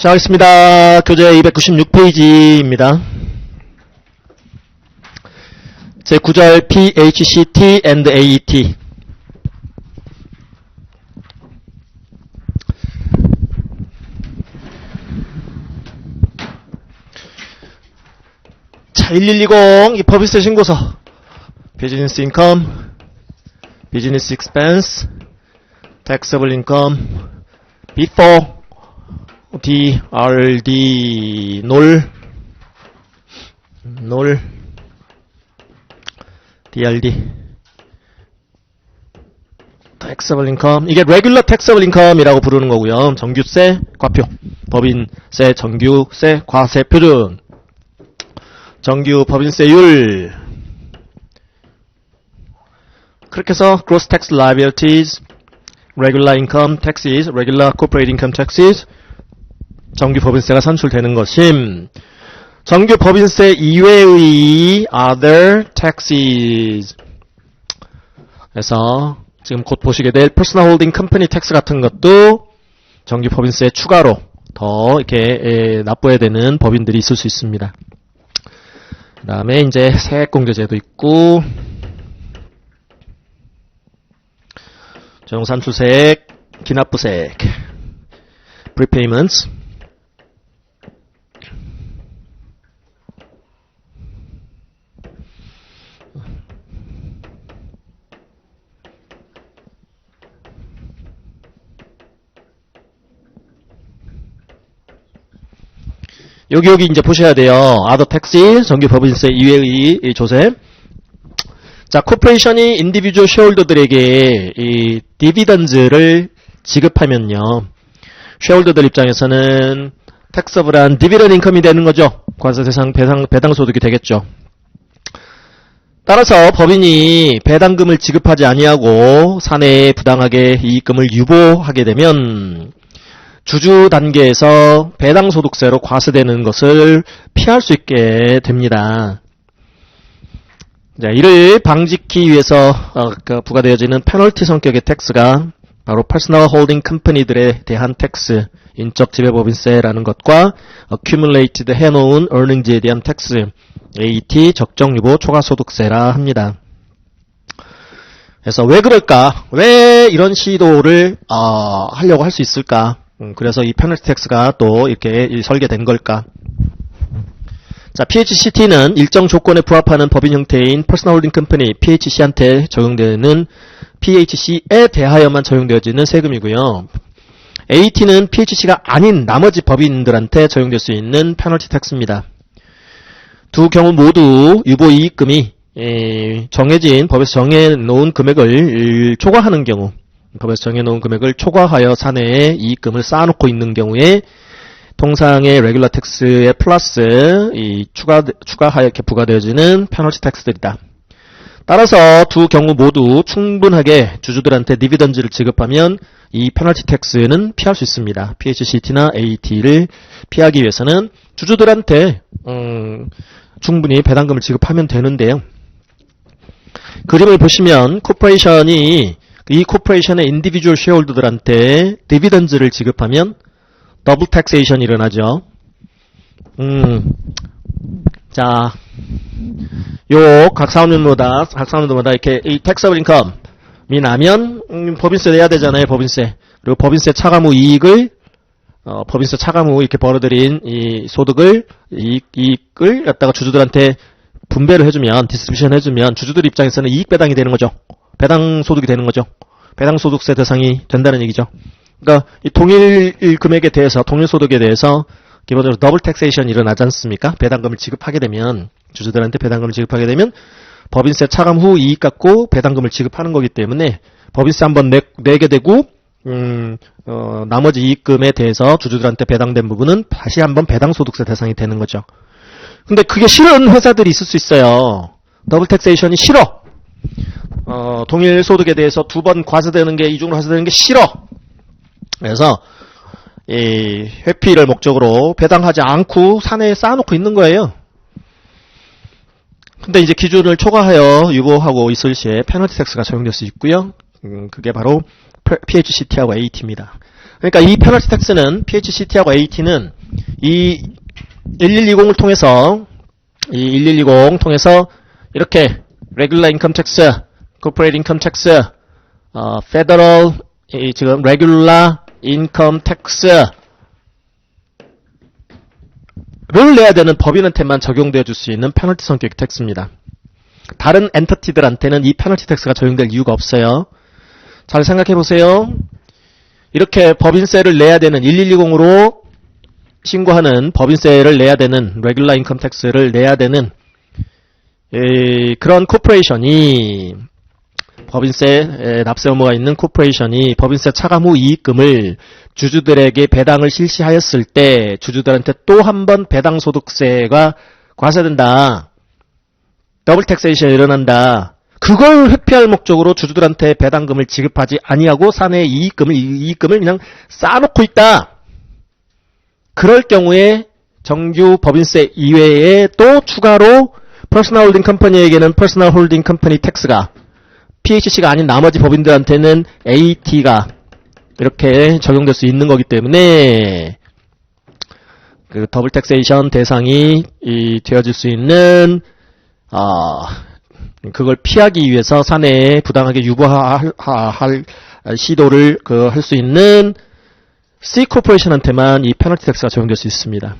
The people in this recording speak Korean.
시작하겠습니다. 교재 296페이지입니다. 제 9절 PHCT and AET. 자, 1120, 이 법인세 신고서. 비즈니스 인컴, 비즈니스 익스펜스, taxable income, DRD 놀 놀 DRD taxable income 이게 regular taxable income이라고 부르는 거고요. 정규세 과표 법인세 정규세 과세 표준 정규 법인세율 그렇게 해서 gross tax liabilities regular income taxes, regular corporate income taxes, 정규 법인세가 산출되는 것임. 정규 법인세 이외의 other taxes. 그래서 지금 곧 보시게 될 personal holding company tax 같은 것도 정규 법인세 추가로 더 이렇게 에, 납부해야 되는 법인들이 있을 수 있습니다. 그 다음에 이제 세액공제제도 있고 정산수세액, 기납부세액, prepayments, 여기 여기 이제 보셔야 돼요. other tax, 정규 법인세 이외의 이 조세. 자, 코퍼레이션이 인디비주얼 쉐홀더들에게 이 디비던즈를 지급하면요. 쉐홀더들 입장에서는 텍서블한 디비던 인컴이 되는 거죠. 과세 대상 배당 배당 소득이 되겠죠. 따라서 법인이 배당금을 지급하지 아니하고 사내에 부당하게 이익금을 유보하게 되면 주주 단계에서 배당 소득세로 과세되는 것을 피할 수 있게 됩니다. 자, 이를 방지하기 위해서 어, 그 부과되어지는 페널티 성격의 텍스가 바로 퍼스널 홀딩 컴퍼니들에 대한 텍스, 인적 지배법인세라는 것과 accumulated 해놓은 earnings에 대한 텍스, AT 적정 유보 초과 소득세라 합니다. 그래서 왜 그럴까? 왜 이런 시도를 어, 하려고 할 수 있을까? 음, 그래서 이 페널티 텍스가 또 이렇게 설계된 걸까? 자, PHCT는 일정 조건에 부합하는 법인 형태인 퍼스널 홀딩 컴퍼니 PHC한테 적용되는 PHC에 대하여만 적용되어지는 세금이고요. AT는 PHC가 아닌 나머지 법인들한테 적용될 수 있는 페널티 텍스입니다. 두 경우 모두 유보 이익금이 에, 정해진 법에서 정해놓은 금액을 초과하는 경우 법에서 정해놓은 금액을 초과하여 사내에 이익금을 쌓아놓고 있는 경우에 통상의 레귤러 텍스에 플러스 이 추가 추가하여 이렇게 부과되어지는 페널티 텍스들이다. 따라서 두 경우 모두 충분하게 주주들한테 디비던즈를 지급하면 이 페널티 텍스는 피할 수 있습니다. PHCT나 AT를 피하기 위해서는 주주들한테 음, 충분히 배당금을 지급하면 되는데요. 그림을 보시면 코퍼레이션이 이 코퍼레이션의 인디비주얼 쉐어홀더들한테 디비던즈를 지급하면 더블 텍세이션이 일어나죠. 음, 자, 요 각 사업년마다 각 사업년마다 이렇게 이 텍서블 인컴이 나면 음, 법인세 내야 되잖아요. 법인세 그리고 법인세 차감 후 이익을 어, 법인세 차감 후 이렇게 벌어들인 이 소득을 이익, 이익을 갖다가 주주들한테 분배를 해주면 디스트리뷰션 해주면 주주들 입장에서는 이익 배당이 되는 거죠. 배당 소득이 되는 거죠. 배당 소득세 대상이 된다는 얘기죠. 그러니까 이 동일 금액에 대해서 동일 소득에 대해서 기본적으로 더블 텍세이션이 일어나지 않습니까? 배당금을 지급하게 되면 주주들한테 배당금을 지급하게 되면 법인세 차감 후 이익 갖고 배당금을 지급하는 거기 때문에 법인세 한번 내, 내게 되고 음, 어, 나머지 이익금에 대해서 주주들한테 배당된 부분은 다시 한번 배당 소득세 대상이 되는 거죠. 근데 그게 싫은 회사들이 있을 수 있어요. 더블 텍세이션이 싫어. 어, 동일 소득에 대해서 두 번 과세되는 게 이중으로 과세되는 게 싫어. 그래서 이 회피를 목적으로 배당하지 않고 사내에 쌓아놓고 있는 거예요. 근데 이제 기준을 초과하여 유보하고 있을 시에 페널티 텍스가 적용될 수 있고요. 음, 그게 바로 PHCT하고 AT입니다. 그러니까 이 페널티 텍스는 PHCT하고 AT는 이 1120을 통해서 이 1120 통해서 이렇게 regular income tax, corporate income tax, 어, federal 이 지금 regular income tax 를 내야 되는 법인한테만 적용되어 줄 수 있는 페널티 성격의 텍스입니다. 다른 엔터티들한테는 이 페널티 텍스가 적용될 이유가 없어요. 잘 생각해 보세요. 이렇게 법인세를 내야 되는 1120으로 신고하는 법인세를 내야 되는 레귤라 인컴 텍스를 내야 되는 에, 그런 코퍼레이션이 법인세 에, 납세 의무가 있는 코퍼레이션이 법인세 차감 후 이익금을 주주들에게 배당을 실시하였을 때 주주들한테 또 한 번 배당 소득세가 과세된다. 더블 텍세이션이 일어난다. 그걸 회피할 목적으로 주주들한테 배당금을 지급하지 아니하고 사내 이익금을 이- 이익금을 그냥 쌓아놓고 있다. 그럴 경우에 정규 법인세 이외에 또 추가로 퍼스널 홀딩 컴퍼니에게는 퍼스널 홀딩 컴퍼니 텍스가 PHC가 아닌 나머지 법인들한테는 AT가 이렇게 적용될 수 있는 거기 때문에 그 더블 텍세이션 대상이 이 되어질 수 있는 아 그걸 피하기 위해서 사내에 부당하게 유보할 시도를 그 할 수 있는 C 코퍼레이션한테만 이 페널티 텍스가 적용될 수 있습니다.